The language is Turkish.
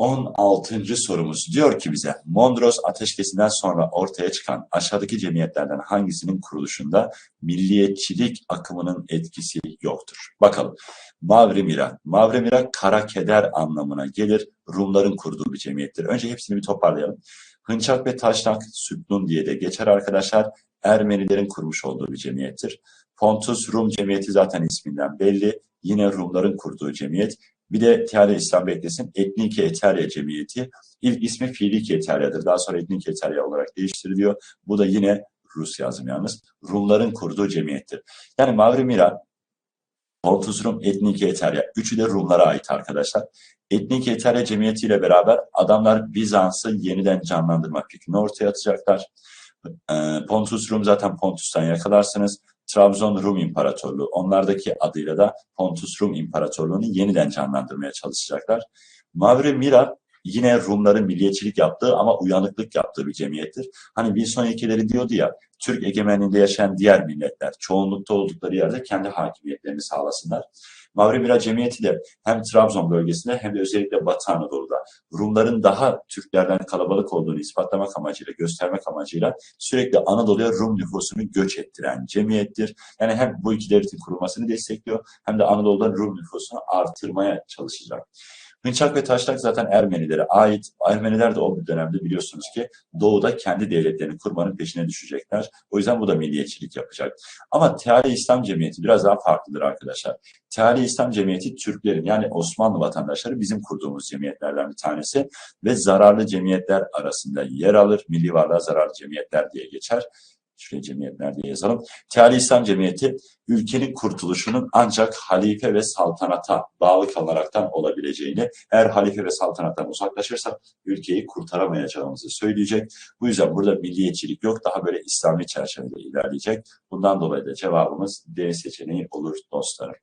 16. sorumuz diyor ki bize Mondros ateşkesinden sonra ortaya çıkan aşağıdaki cemiyetlerden hangisinin kuruluşunda milliyetçilik akımının etkisi yoktur? Bakalım. Mavri Mira. Mavri Mira kara keder anlamına gelir. Rumların kurduğu bir cemiyettir. Önce hepsini bir toparlayalım. Hınçak ve Taşnak Sütlun diye de geçer arkadaşlar. Ermenilerin kurmuş olduğu bir cemiyettir. Pontus Rum Cemiyeti zaten isminden belli. Yine Rumların kurduğu cemiyet. Bir de Teala İslam beklesin. Etnike Eterya Cemiyeti. İlk ismi Filike Eterya'dır. Daha sonra Etnike Eterya olarak değiştiriliyor. Bu da yine Rus yazım yalnız. Rumların kurduğu cemiyettir. Yani Mavri Mira, Pontus Rum, Etnike Eterya. Üçü de Rumlara ait arkadaşlar. Etnike Eterya Cemiyeti ile beraber adamlar Bizans'ı yeniden canlandırmak fikrini ortaya atacaklar. Ee, Pontus Rum zaten Pontus'tan yakalarsınız. Trabzon Rum İmparatorluğu. Onlardaki adıyla da Pontus Rum İmparatorluğu'nu yeniden canlandırmaya çalışacaklar. Mavri Mira yine Rumların milliyetçilik yaptığı ama uyanıklık yaptığı bir cemiyettir. Hani Wilson ilkeleri diyordu ya, Türk egemenliğinde yaşayan diğer milletler çoğunlukta oldukları yerde kendi hakimiyetlerini sağlasınlar. Mavri Mira Cemiyeti de hem Trabzon bölgesinde hem de özellikle Batı Anadolu'da Rumların daha Türklerden kalabalık olduğunu ispatlamak amacıyla, göstermek amacıyla sürekli Anadolu'ya Rum nüfusunu göç ettiren cemiyettir. Yani hem bu iki devletin kurulmasını destekliyor hem de Anadolu'da Rum nüfusunu artırmaya çalışacak. Hınçak ve Taşnak zaten Ermenilere ait. Ermeniler de o dönemde biliyorsunuz ki doğuda kendi devletlerini kurmanın peşine düşecekler. O yüzden bu da milliyetçilik yapacak. Ama Teali İslam Cemiyeti biraz daha farklıdır arkadaşlar. Teali İslam Cemiyeti Türklerin yani Osmanlı vatandaşları bizim kurduğumuz cemiyetlerden bir tanesi ve zararlı cemiyetler arasında yer alır. Milli varlığa zararlı cemiyetler diye geçer şuraya cemiyetler diye yazalım. Teali İslam Cemiyeti ülkenin kurtuluşunun ancak halife ve saltanata bağlı kalaraktan olabileceğini, eğer halife ve saltanattan uzaklaşırsak ülkeyi kurtaramayacağımızı söyleyecek. Bu yüzden burada milliyetçilik yok, daha böyle İslami çerçevede ilerleyecek. Bundan dolayı da cevabımız D seçeneği olur dostlarım.